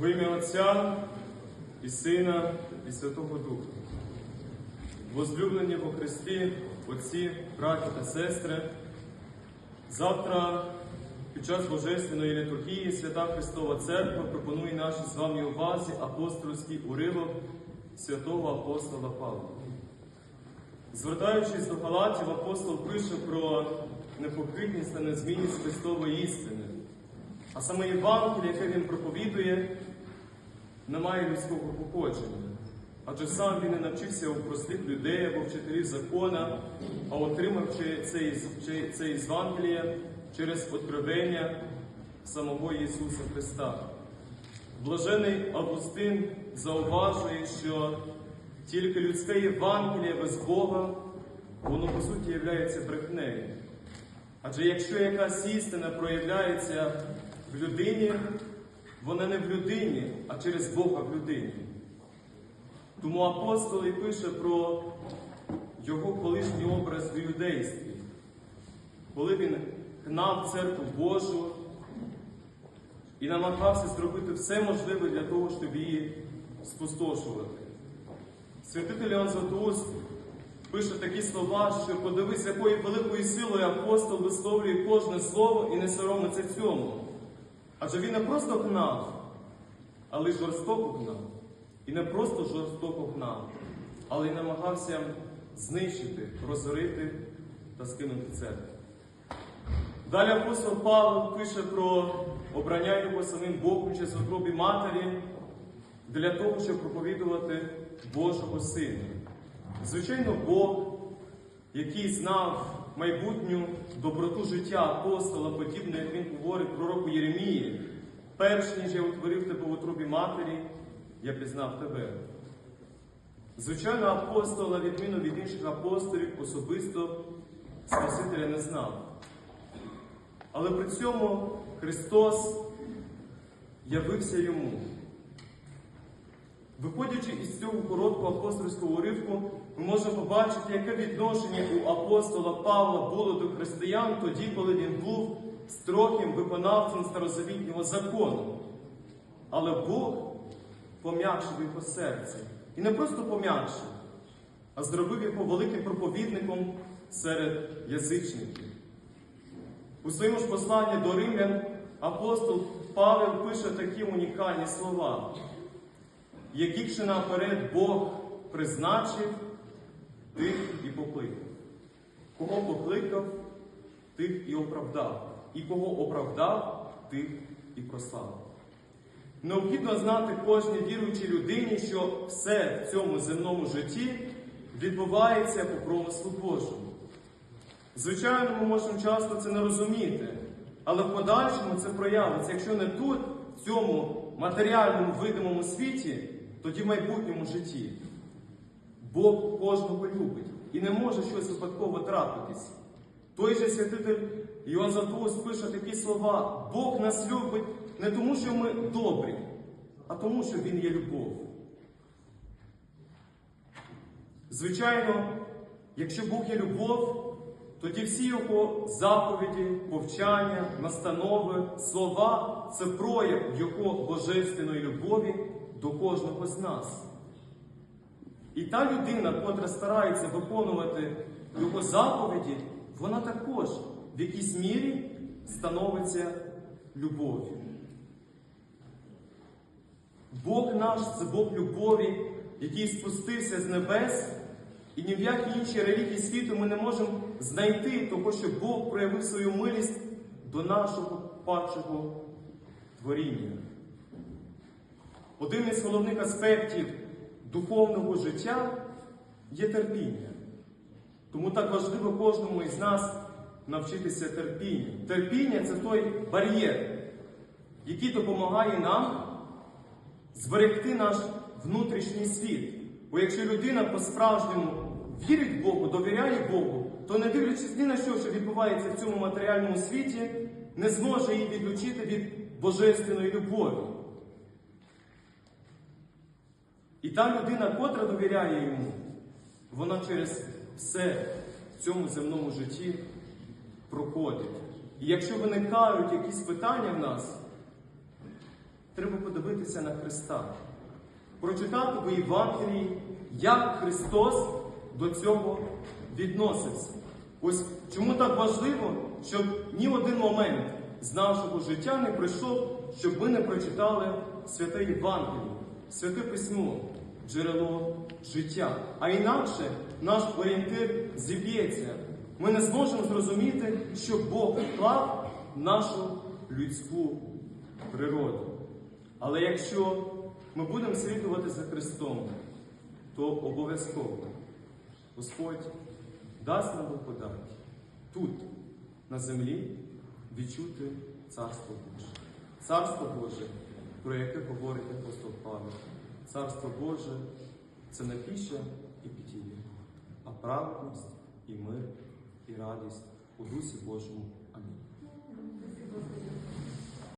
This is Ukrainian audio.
В ім'я Отця і Сина, і Святого Духа. Возлюблені во Христі, отці, браті та сестри, завтра під час Божественної літургії Свята Христова Церква пропонує нашій з вами увазі апостольський уривок святого апостола Павла. Звертаючись до Галатів, апостол пише про непохитність та незмінність Христової істини. А саме Євангеліє, яке він проповідує, не має людського походження. Адже сам він не навчився у простих людей або вчителів закона, а отримавши це, Євангеліє через откровення самого Ісуса Христа. Блажений Августин зауважує, що тільки людське Євангеліє без Бога, воно по суті є брехнею. Адже якщо якась істина проявляється в людині, вона не в людині, а через Бога в людині. Тому апостол і пише про його колишній образ в юдействі, коли він гнав церкву Божу і намагався зробити все можливе для того, щоб її спустошувати. Святитель Іоанн Златоуст пише такі слова, що подивись, якою великою силою апостол висловлює кожне слово і не соромиться цьому. Адже він не просто гнав, але й жорстоко гнав. І не просто жорстоко гнав, але й намагався знищити, розорити та скинути церкву. Далі апостол Павло пише про обрання його самим Богом через утробі матері для того, щоб проповідувати Божого Сина. Звичайно, Бог, який знав майбутню доброту життя апостола, подібно, як він говорить пророку Єремії, перш ніж я утворив тебе в утробі матері, я пізнав тебе. Звичайно, апостола, відміну від інших апостолів, особисто Спасителя не знав. Але при цьому Христос явився йому. Виходячи із цього короткого апостольського уривку, ми можемо побачити, яке відношення у апостола Павла було до християн тоді, коли він був строгим виконавцем старозавітнього закону. Але Бог пом'якшив його серце. І не просто пом'якшив, а зробив його великим проповідником серед язичників. У своєму ж посланні до римлян апостол Павел пише такі унікальні слова, яких ще наперед Бог призначив, тих і покликав. Кого покликав, тих і оправдав, і кого оправдав, тих і прославив. Необхідно знати кожній віруючій людині, що все в цьому земному житті відбувається по промислу Божому. Звичайно, ми можемо часто це не розуміти, але в подальшому це проявиться. Якщо не тут, в цьому матеріальному видимому світі, тоді в майбутньому житті. Бог кожного любить і не може щось випадково трапитись. Той же святитель Іоанн Златоуст пише такі слова: Бог нас любить не тому, що ми добрі, а тому, що Він є любов. Звичайно, якщо Бог є любов, тоді всі його заповіді, повчання, настанови, слова це прояв Його божественної любові до кожного з нас. І та людина, котра старається виконувати його заповіді, вона також в якійсь мірі становиться любов'ю. Бог наш це Бог любові, який спустився з небес, і ні в якій іншій релігії світу ми не можемо знайти того, що Бог проявив свою милість до нашого падшого творіння. Один із головних аспектів духовного життя є терпіння. Тому так важливо кожному із нас навчитися терпінню. Терпіння це той бар'єр, який допомагає нам зберегти наш внутрішній світ. Бо якщо людина по-справжньому вірить Богу, довіряє Богу, то не дивлячись ні на що, що відбувається в цьому матеріальному світі, не зможе її відлучити від божественної любові. І та людина, котра довіряє йому, вона через все в цьому земному житті проходить. І якщо виникають якісь питання в нас, треба подивитися. на Христа, прочитати в Євангелії, як Христос до цього відноситься. Ось чому так важливо, щоб ні один момент з нашого життя не пройшов, щоб ми не прочитали святе Євангеліє, святе письмо, джерело життя. А інакше наш орієнтир зіб'ється. Ми не зможемо зрозуміти, що Бог вклав нашу людську природу. Але якщо ми будемо слідувати за Христом, то обов'язково Господь дасть нам благодать тут, на землі, відчути Царство Боже. Царство Боже, про яке говорить апостол Павло. Царство Боже це не піща і пітія, а праведність і мир і радість у Дусі Божому. Амінь.